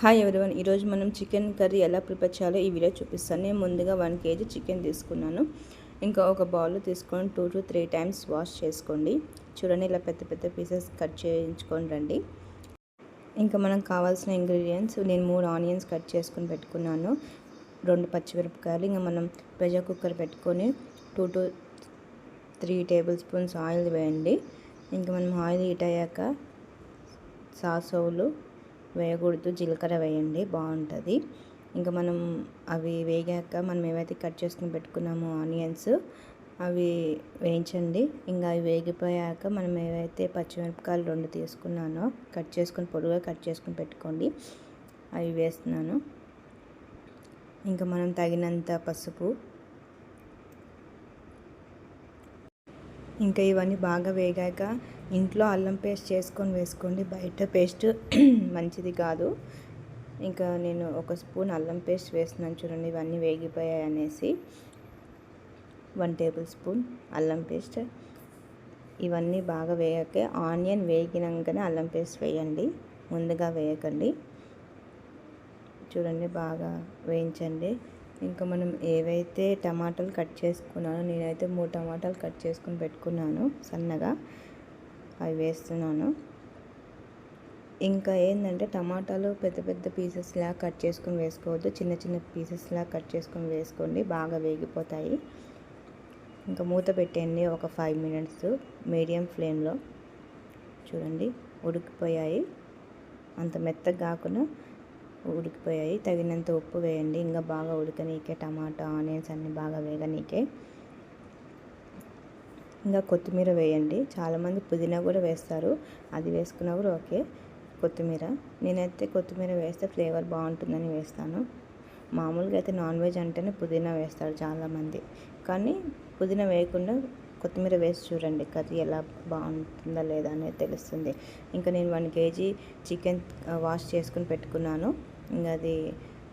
Hi everyone ఈరోజు మనం chicken curry ఎలా ప్రిపేర్ చేయాలో ఈ వీడియో చూపిస్తాను. నేను ముందుగా వన్ కేజీ చికెన్ తీసుకున్నాను. ఇంకా ఒక బౌల్ తీసుకొని two to three times wash చేసుకోండి. చూడండి ఇలా పెద్ద పెద్ద పీసెస్ కట్ చేయించుకొని రండి. ఇంకా మనకు కావాల్సిన ఇంగ్రీడియంట్స్ నేను మూడు ఆనియన్స్ కట్ చేసుకొని పెట్టుకున్నాను. రెండు పచ్చిమిరపకాయలు ఇంకా మనం ప్రెషర్ కుక్కర్ పెట్టుకొని two to three tablespoons oil వేయండి. ఇంకా మనం ఆయిల్ హీట్ అయ్యాక సాసోలు వేయకూడదు. జీలకర్ర వేయండి. బాగుంటుంది. ఇంకా మనం అవి వేగాక మనం ఏవైతే కట్ చేసుకుని పెట్టుకున్నామో ఆనియన్స్ అవి వేయించండి. ఇంకా అవి వేగిపోయాక మనం ఏవైతే పచ్చిమిరపకాయలు రెండు తీసుకున్నానో కట్ చేసుకుని పొడుగా కట్ చేసుకుని పెట్టుకోండి. అవి వేస్తున్నాను. ఇంకా మనం తగినంత పసుపు ఇంకా ఇవన్నీ బాగా వేగాక ఇంట్లో అల్లం పేస్ట్ చేసుకొని వేసుకోండి. బయట పేస్ట్ మంచిది కాదు. ఇంకా నేను ఒక స్పూన్ అల్లం పేస్ట్ వేస్తున్నాను చూడండి ఇవన్నీ వేగిపోయాయి అనేసి. వన్ టేబుల్ స్పూన్ అల్లం పేస్ట్. ఇవన్నీ బాగా వేయకే ఆనియన్ వేగినాకనే అల్లం పేస్ట్ వేయండి. ముందుగా వేయకండి. చూడండి బాగా వేయించండి. ఇంకా మనం ఏవైతే టమాటాలు కట్ చేసుకున్నానో నేనైతే మూడు టమాటాలు కట్ చేసుకుని పెట్టుకున్నాను సన్నగా. అవి వేస్తున్నాను. ఇంకా ఏంటంటే టమాటాలు పెద్ద పెద్ద పీసెస్లా కట్ చేసుకొని వేసుకోవద్దు. చిన్న చిన్న పీసెస్లా కట్ చేసుకొని వేసుకోండి బాగా వేగిపోతాయి. ఇంకా మూత పెట్టండి ఒక ఫైవ్ మినిట్స్ మీడియం ఫ్లేమ్లో చూడండి ఉడికిపోయాయి. అంత మెత్తగా కాకుండా ఉడికిపోయాయి. తగినంత ఉప్పు వేయండి. ఇంకా బాగా ఉడకనీకే టమాటా ఆనియన్స్ అన్నీ బాగా వేగనీకే ఇంకా కొత్తిమీర వేయండి. చాలామంది పుదీనా కూడా వేస్తారు. అది వేసుకున్నా కూడా ఓకే. కొత్తిమీర. నేనైతే కొత్తిమీర వేస్తే ఫ్లేవర్ బాగుంటుందని వేస్తాను. మామూలుగా అయితే నాన్ వెజ్ అంటేనే పుదీనా వేస్తారు చాలామంది కానీ పుదీనా వేయకుండా కొత్తిమీర వేసి చూడండి. కర్రీ ఎలా బాగుంటుందా లేదా అనేది తెలుస్తుంది. ఇంకా నేను వన్ కేజీ చికెన్ వాష్ చేసుకుని పెట్టుకున్నాను. ఇంకా అది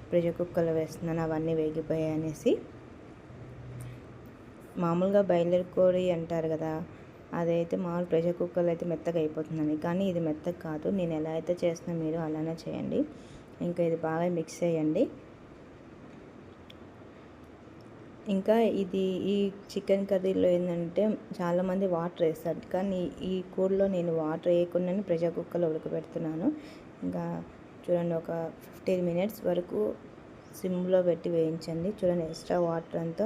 ప్రెషర్ కుక్కర్లో వేస్తున్నాను అవన్నీ వేగిపోయాయి అనేసి. మామూలుగా బయలుదేరి కోడి అంటారు కదా అదైతే మామూలు ప్రెషర్ కుక్కర్లో అయితే మెత్తగా అయిపోతుందని కానీ ఇది మెత్తగా కాదు నేను ఎలా అయితే చేస్తున్నా మీరు అలానే చేయండి. ఇంకా ఇది బాగా మిక్స్ చేయండి. ఇంకా ఇది ఈ చికెన్ కర్రీలో ఏంటంటే చాలామంది వాటర్ వేస్తారు కానీ ఈ కూరలో నేను వాటర్ వేయకుండానే ప్రెషర్ కుక్కర్లో ఉడకబెడుతున్నాను. ఇంకా చూడండి ఒక ఫిఫ్టీన్ మినిట్స్ వరకు సిమ్లో పెట్టి వేయించండి. చూడండి ఎక్స్ట్రా వాటర్ అంతా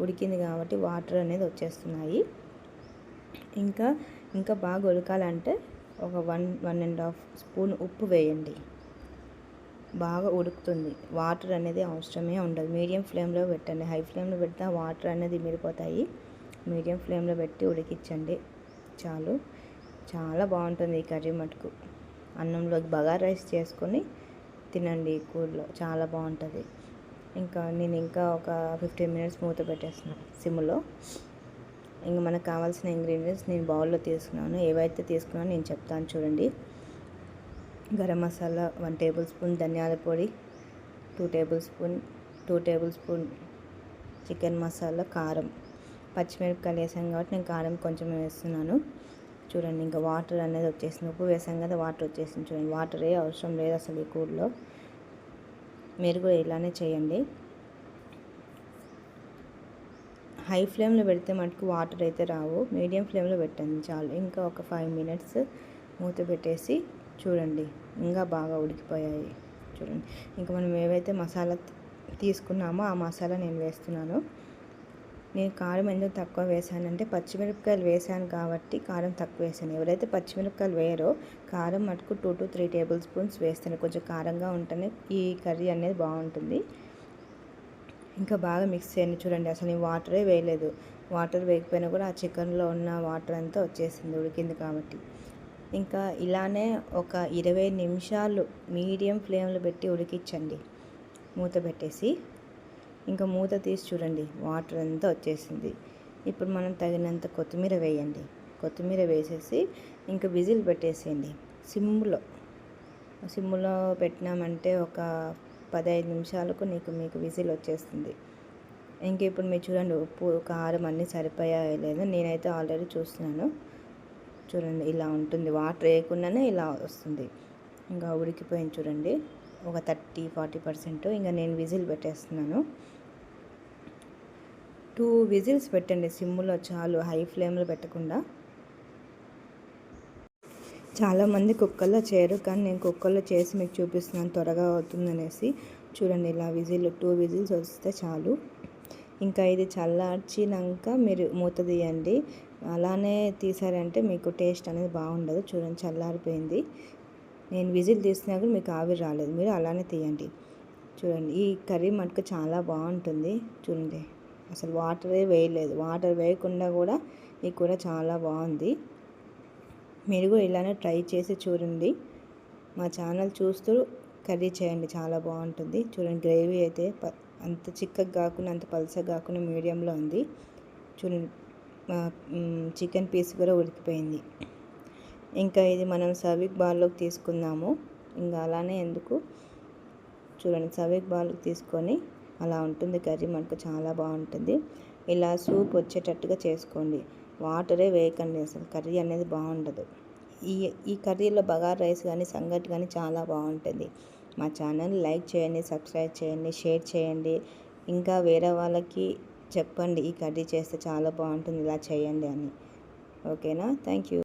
ఉడికింది కాబట్టి వాటర్ అనేది వచ్చేస్తున్నాయి. ఇంకా ఇంకా బాగా ఉడకాలంటే ఒక one one and half spoon ఉప్పు వేయండి. బాగా ఉడుకుతుంది. వాటర్ అనేది అవసరమే ఉండదు. మీడియం ఫ్లేమ్లో పెట్టండి. హై ఫ్లేమ్లో పెడితే వాటర్ అనేది మిరిపోతాయి మీడియం ఫ్లేమ్లో పెట్టి ఉడికించండి. చాలు. చాలా బాగుంటుంది ఈ కర్రీ మటుకు. అన్నంలోకి బగార్ రైస్ చేసుకొని తినండి కూరలో. చాలా బాగుంటుంది. ఇంకా నేను ఇంకా ఒక ఫిఫ్టీన్ మినిట్స్ మూత పెట్టేస్తున్నాను సిమ్లో. ఇంకా మనకు కావాల్సిన ఇంగ్రీడియంట్స్ నేను బౌల్లో తీసుకున్నాను. ఏవైతే తీసుకున్నానో నేను చెప్తాను చూడండి. Garam masala one tablespoon ధనియాల పొడి two tablespoon two tablespoon chicken masala కారం. పచ్చిమిరపకాయలు వేసాం కాబట్టి నేను కారం కొంచెం వేస్తున్నాను. చూడండి ఇంకా వాటర్ అనేది వచ్చేసింది. ఉప్పు వేసాం కదా వాటర్ వచ్చేసింది చూడండి. వాటర్ ఏ అవసరం లేదు అసలు ఈ కూరలో. మీరు కూడా ఇలానే చేయండి. హై ఫ్లేమ్లో పెడితే మటుకు వాటర్ అయితే రావు. మీడియం ఫ్లేమ్లో పెట్టండి చాలు. ఇంకా ఒక ఫైవ్ మినిట్స్ మూత పెట్టేసి చూడండి. ఇంకా బాగా ఉడికిపోయాయి చూడండి. ఇంకా మనం ఏవైతే మసాలా తీసుకున్నామో ఆ మసాలా నేను వేస్తున్నాను. నేను కారం ఎందుకు తక్కువ వేసానంటే పచ్చిమిరపకాయలు వేసాను కాబట్టి కారం తక్కువ వేసాను ఎవరైతే పచ్చిమిరపకాయలు వేయరో కారం మటుకు two to three tablespoons వేస్తాను. కొంచెం కారంగా ఉంటేనే ఈ కర్రీ అనేది బాగుంటుంది. ఇంకా బాగా మిక్స్ చేయండి చూడండి. అసలు నేను వాటరే వేయలేదు. వాటర్ వేయకపోయినా కూడా ఆ చికెన్లో ఉన్న వాటర్ అంతా వచ్చేసింది ఉడికింది కాబట్టి. ఇంకా ఇలానే ఒక ఇరవై నిమిషాలు మీడియం ఫ్లేమ్లో పెట్టి ఉడికించండి. మూత పెట్టేసి ఇంకా మూత తీసి చూడండి. వాటర్ అంతా వచ్చేసింది. ఇప్పుడు మనం తగినంత కొత్తిమీర వేయండి. కొత్తిమీర వేసేసి ఇంకా విజిల్ పెట్టేసేయండి. సిమ్లో సిమ్లో పెట్టినామంటే ఒక పదహైదు నిమిషాలకు నీకు మీకు విజిల్ వచ్చేస్తుంది. ఇంకా ఇప్పుడు మీరు చూడండి ఉప్పు కారం అన్నీ సరిపోయాయో లేదో నేనైతే ఆల్రెడీ చూస్తున్నాను. చూడండి ఇలా ఉంటుంది. వాటర్ వేయకుండానే ఇలా వస్తుంది. ఇంకా ఉడికిపోయింది చూడండి. ఒక థర్టీ ఫార్టీ పర్సెంట్ ఇంకా నేను విజిల్ పెట్టేస్తున్నాను. టూ విజిల్స్ పెట్టండి సిమ్లో చాలు హై ఫ్లేమ్లో పెట్టకుండా. చాలామంది కుక్కర్లో చేయరు కానీ నేను కుక్కర్లో చేసి మీకు చూపిస్తున్నాను త్వరగా అవుతుందనేసి. చూడండి ఇలా విజిల్ టూ విజిల్స్ వస్తే చాలు. ఇంకా ఇది చల్లార్చినాక మీరు మూత తీయండి. అలానే తీసారంటే మీకు టేస్ట్ అనేది బాగుండదు. చూడండి చల్లారిపోయింది. నేను విజిల్ తీసినా కూడా మీకు ఆవిరి రాలేదు. మీరు అలానే తీయండి. చూడండి ఈ కర్రీ మటుకు చాలా బాగుంటుంది. చూడండి అసలు వాటరే వేయలేదు. వాటర్ వేయకుండా కూడా ఈ కూర చాలా బాగుంది. మీరు కూడా ఇలానే ట్రై చేసి చూడండి. మా ఛానల్ చూస్తూ కర్రీ చేయండి. చాలా బాగుంటుంది. చూడండి గ్రేవీ అయితే అంత చిక్కగా కాకుండా అంత పలసగా కాకుండా మీడియంలో ఉంది. చూడండి చికెన్ పీస్ కూడా ఉడికిపోయింది. ఇంకా ఇది మనం సవిక్ బాల్లోకి తీసుకుందాము. ఇంకా అలానే ఎందుకు? చూడండి సవిక్ బాల్కి తీసుకొని అలా ఉంటుంది. కర్రీ మనకు చాలా బాగుంటుంది. ఇలా సూప్ వచ్చేటట్టుగా చేసుకోండి. వాటరే వేయకండి అసలు. కర్రీ అనేది బాగుండదు. ఈ ఈ కర్రీలో బగార్ రైస్ కానీ సంగటి కానీ చాలా బాగుంటుంది. మా ఛానల్ లైక్ చేయండి సబ్స్క్రైబ్ చేయండి షేర్ చేయండి. ఇంకా వేరే వాళ్ళకి చెప్పండి ఈ కర్రీ చేస్తే చాలా బాగుంటుంది ఇలా చేయండి అని. ఓకేనా? Thank you.